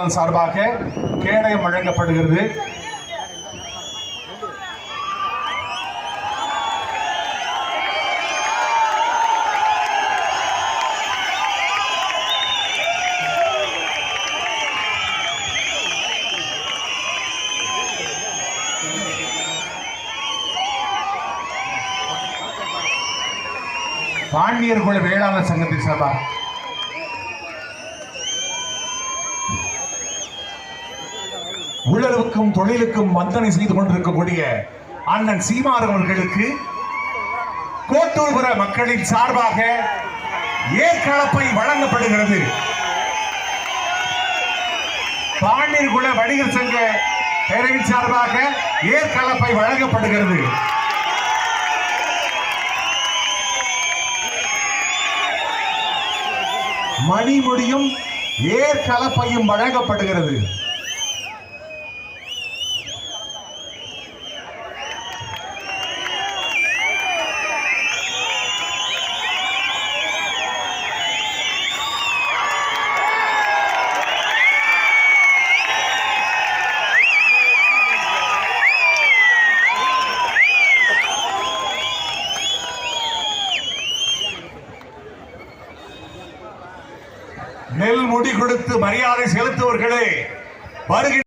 நலன் சார்பாக கேடயம் வழங்கப்படுகிறது. பாண்டியர் குல வேளாளர் சங்கத்தின் சார்பாக உள்ளளவுக்கும் தொழிலுக்கும் வந்தனை செய்து கொண்டிருக்கக்கூடிய அண்ணன் சீமார் அவர்களுக்கு கோட்டூர்புர மக்களின் சார்பாக ஏற்கலப்பை வழங்கப்படுகிறது. பாண்டியர்குல வணிகர் சங்க பேரவின் சார்பாக ஏற்களப்பை வழங்கப்படுகிறது. மணிமுடியும் ஏற்கலப்பையும் வழங்கப்படுகிறது. நெல் முடி கொடுத்து மரியாதை செலுத்துவர்களே வருகின்ற